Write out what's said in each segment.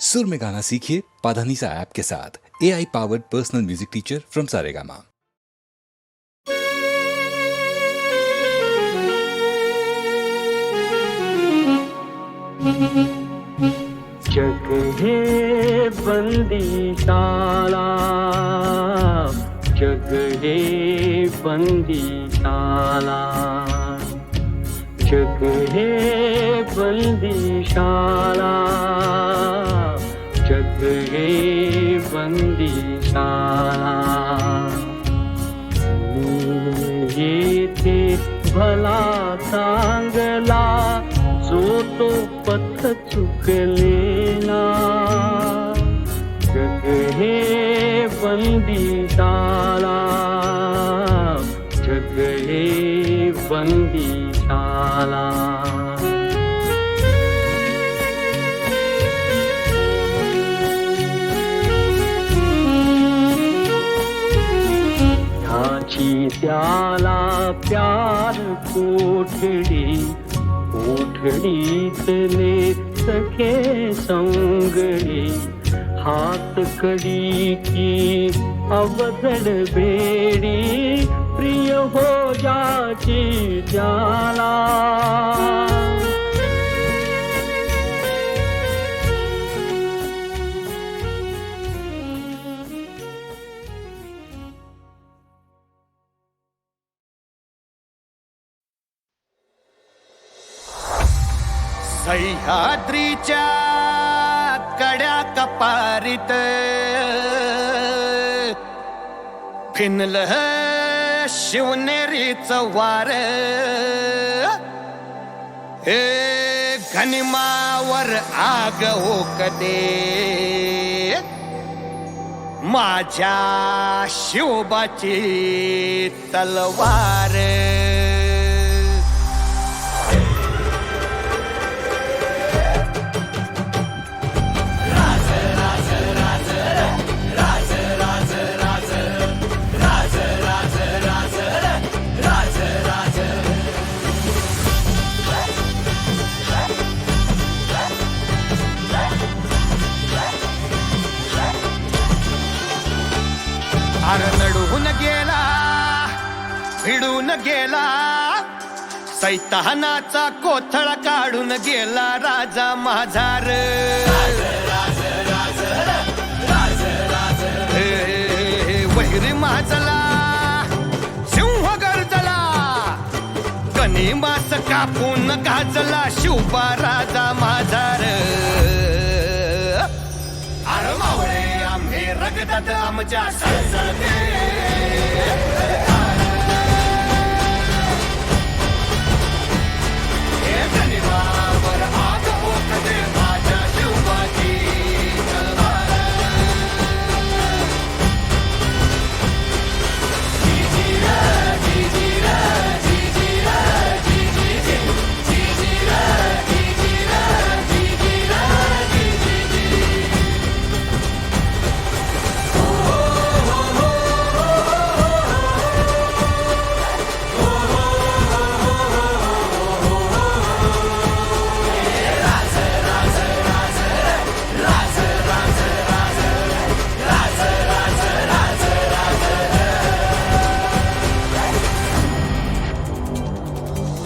सुर में गाना सीखिए पाधानीसा ऐप के साथ। A I powered personal music teacher from Saregama जग है बंदीशाला जग है बंदीशाला जग है बंदीशाला जग है बंदीशाला येथे भला चांगला जो तो पथ चुकलेला। जग हे बंदीशाला जग हे बंदीशाला ह्याची त्याला प्यार कोठडी कोठडीतले सखे संगडी. हात कडी की अवजड बेडी प्रिय हो जाचे जाला सह्याद्रीच्या कड्या कपारीत फिनल शिवनेरीच वार हे घनिमावर आग ओकते. माझ्या शिवबाची तलवार. सैतानाचा कोथळा काढून गेला राजा माझार वैरी माझला सिंह गरजला. कनी मास कापून गाजला शिवबा राजा माझार आम्ही रगतात आमच्या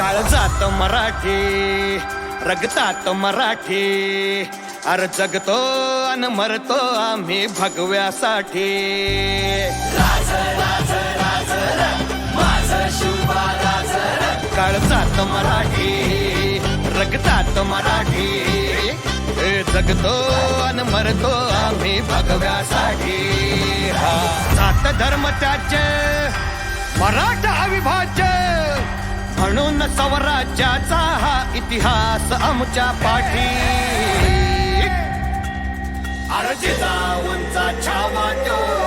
काळजात मराठी रगतात मराठी. अर जगतो अन मरतो आम्ही भगव्यासाठी. काळजात मराठी रगतात मराठी. जगतो अन मरतो आम्ही भगव्यासाठी. हा. जात धर्म त्याचे मराठा अविभाज्य. म्हणून स्वराज्याचा हा इतिहास आमच्या पाठी. अर्जिता उंचा छावा तो.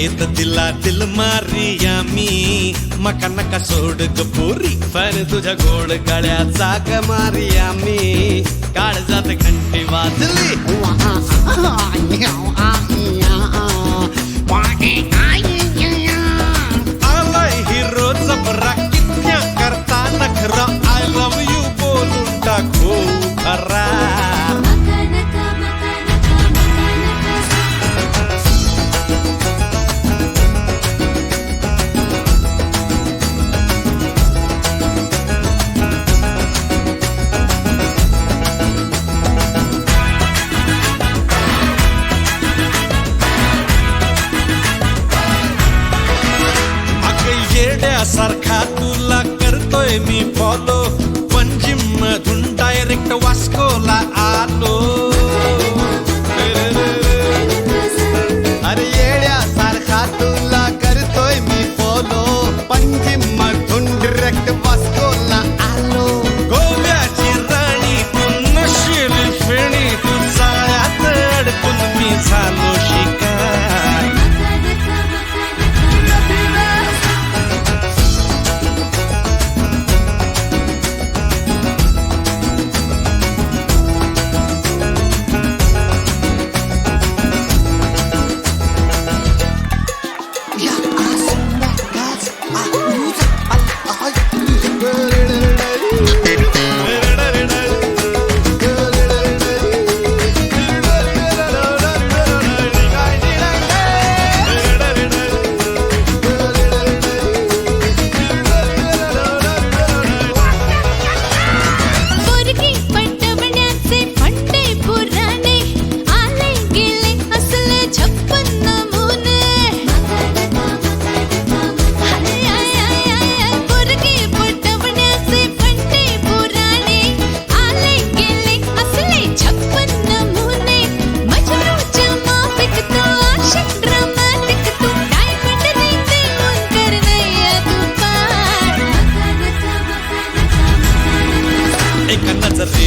रेत दिला दिल मारिया मी मका नका सोड ग पोरी तुझ्या गोड गळ्याचा ग मारिया मी काळजात घंटी वाजली. to Wascola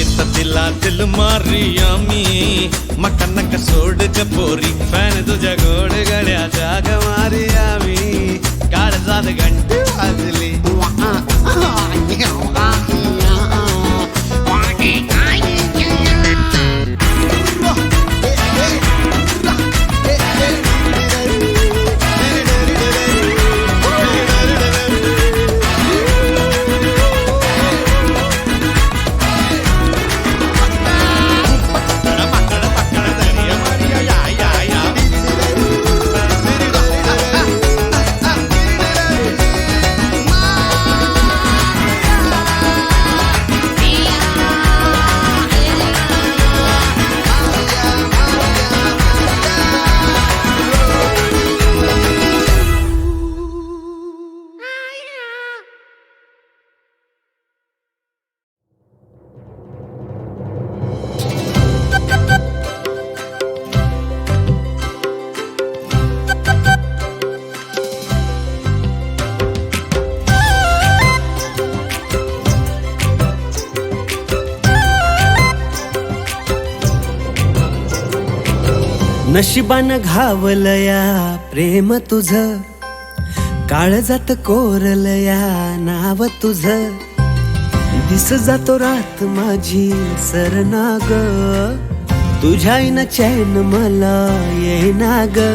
नजरेत दिला दिल मारिया मी मका नका सोड ग पोरी फॅन तुझ्या गोड गड्या जाग मारिया मी काळजात घंटी नशिबान घावलया प्रेम तुझ. काळजात कोरलया नाव तुझ. दिस जातो रात माझी सरना ग तुझ्या चैन मला येईना ग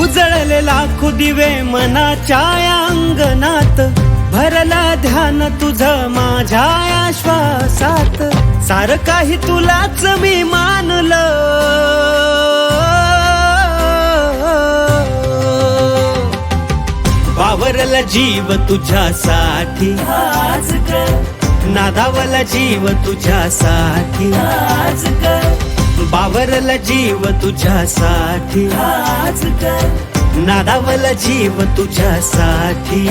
उजळले लाखो दिवे मनाच्या या अंगणात. भरला ध्यान तुझ माझ्या आश्वासात. श्वासात सार काही तुलाच मी मानलं. वावरला जीव तुझ्यासाठी. नादावला जीव तुझ्यासाठी. आज बावरला जीव तुझ्यासाठी. आज नादावला जीव तुझ्यासाठी.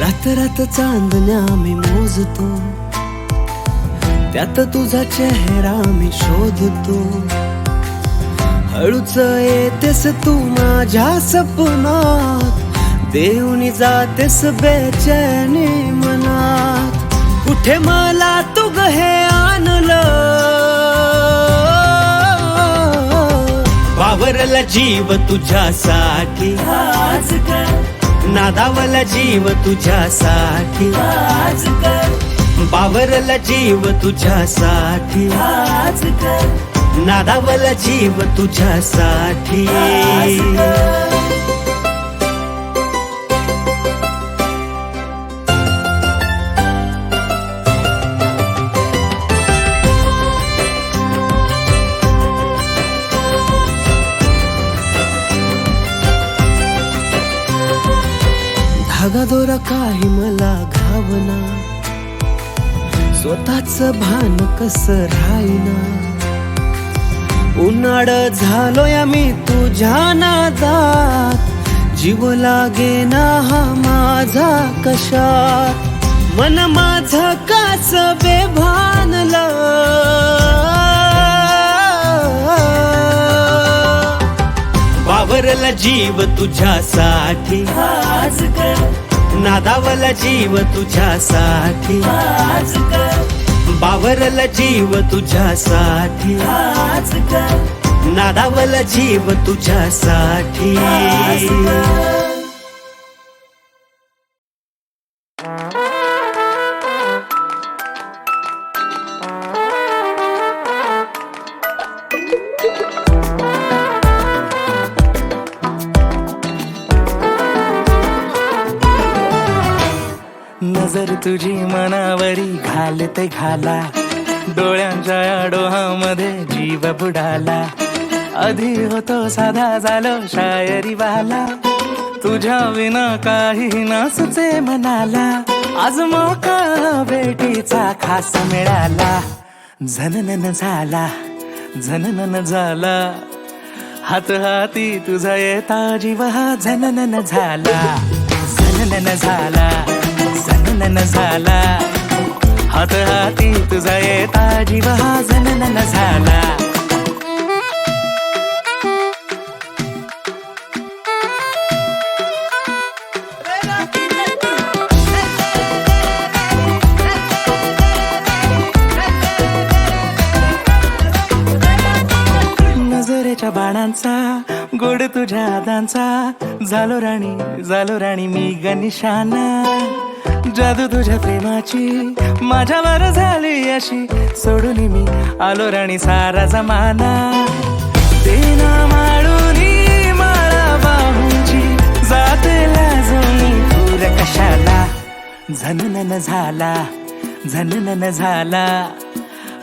रात रात चांदण्या मी मोजतो. त्यात तुझा चेहरा मी शोधतो. हळूच येतेस तू माझ्या सपनात देऊनी जातेस बेचैनी मनात कुठे मला तू हे आणलं? वावरला जीव तुझ्यासाठी. आज नादावला जीव तुझ्यासाठी. आज बावरला जीव तुझ्यासाठी. आज नादावला जीव तुझ्यासाठी. धागा दोरा काही मला घावना. स्वतःच भान कस राहीना. उन्हाळ झालोय मी तुझ्या नादात. जीव लागेना हा माझा कशा मन माझ काच बेभानला. वावरला जीव तुझ्यासाठी. आज नादावला जीव तुझ्यासाठी. आज बावरला जीव तुझ्यासाठी. आज नादावला जीव तुझ्यासाठी. मनावरी घालते घाला. डोळ्यांच्या या डोहामध्ये जीव बुडाला. आधी होतो साधा झालो शायरी वाला. तुझ्या विना काही नसचे मनाला आज मोका बेटीचा खास मिळाला. झननन झाला झननन झाला. हात हाती तुझा येता जीव हा झननन झाला. झननन झाला झननन झाला. हात हाती तुझा येता जीव हा जनन झाला. नजरेच्या बाणांचा गोड तुझ्या हातांचा. झालो राणी झालो राणी मी गनिशाना जादू तुझ्या प्रेमाची माझ्यावर झाली अशी. सोडून मी आलो राणी सारा जमाना. देना माळूनी माळा बाहूंची. जाते लाजूनी पूर कशाला? झननन झाला झननन झाला.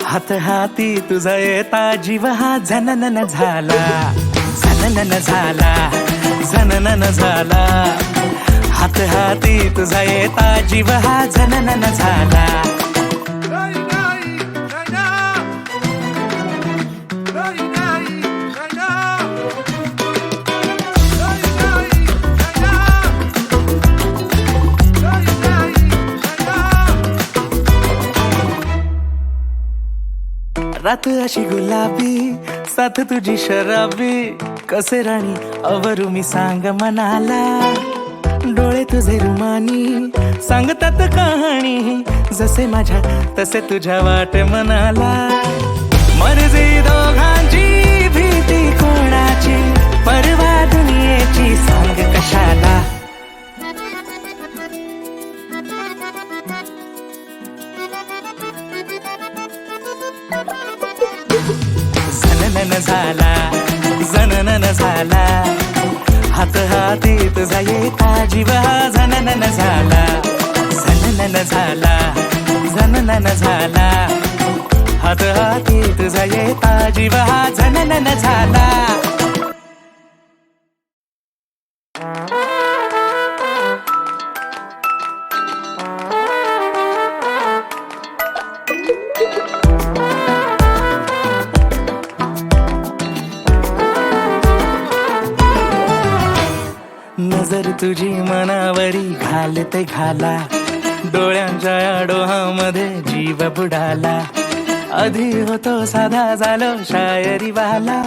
हात हाती तुझा येता जीव हा झननन झाला. झननन झाला झननन झाला. हात हाती तुझा येता जीव हा झननन झाला. रात अशी गुलाबी साथ तुझी शराबी. कसे राणी अवरू मी सांग मनाला. तुझे रुमानी सांगतात कहाणी. जसे माझ्या तसे तुझ्या वाट मनाला. मर्जी दोघांची भीती कोणाची? परवा दुनियेची सांग कशाला? झननन झाला झननन झाला. हात हाती तुझा येता जीव हा झननन झाला. झननन झाला झननन झाला. हात हाती तुझा येता जीव हा झननन झाला. तुझी मनावरी घालते घाला. डोळ्यांच्या या डोहामध्ये जीव बुडाला. आधी होतो साधा झालो शायरी वाला.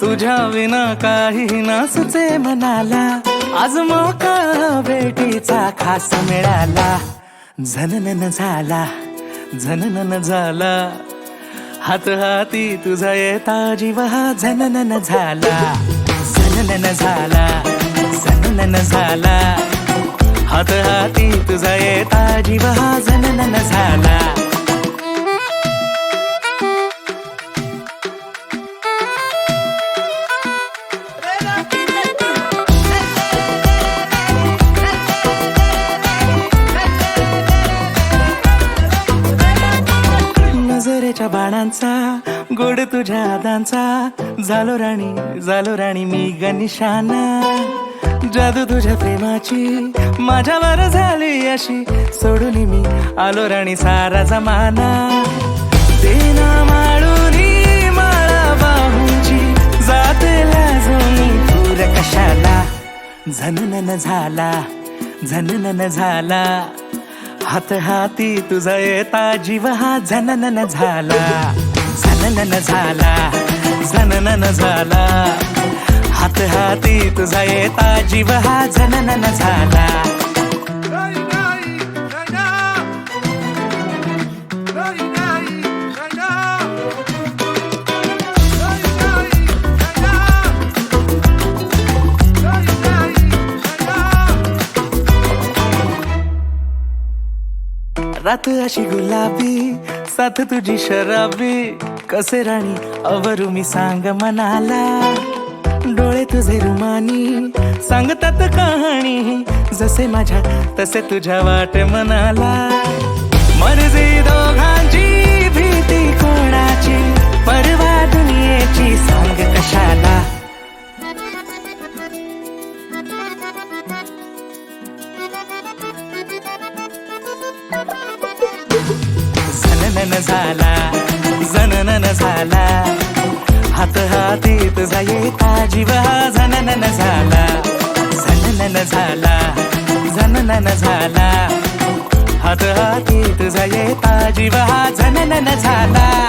तुझ्या विना काही नसचे मनाला. आज मोका बेटीचा खास मिळाला. झननन झाला झननन झाला. हात हाती तुझा येता जीव हा झननन झाला. झननन झाला. जनन झाला. हात हाती तुझा येता जीव हा झननन झाला. नजरेच्या बाणांचा गोड तुझ्या हातांचा. झालो राणी झालो राणी मी गनिशाना जादू तुझ्या प्रेमाची माझ्यावर झाली अशी. सोडून मी आलो राणी सारा जमाना. देना माळूनी माळा बाहूंची जातेला लाजून पूर कशाला? झननन झाला झननन झाला. हात हाती तुझा येता जीव हा झननन झाला. झननन झाला झननन झाला. हात हाती तुझा येता जीव हा झननन झाला. रात अशी गुलाबी साथ तुझी शराबी. कसे राणी अवरू मी सांग मनाला. तुझे रुमानी सांगतात कहाणी. जसे माझ्या तसे तुझ्या वाट मनाला. मर्जी दोघांची तुझा येता जीव हा झननन झाला.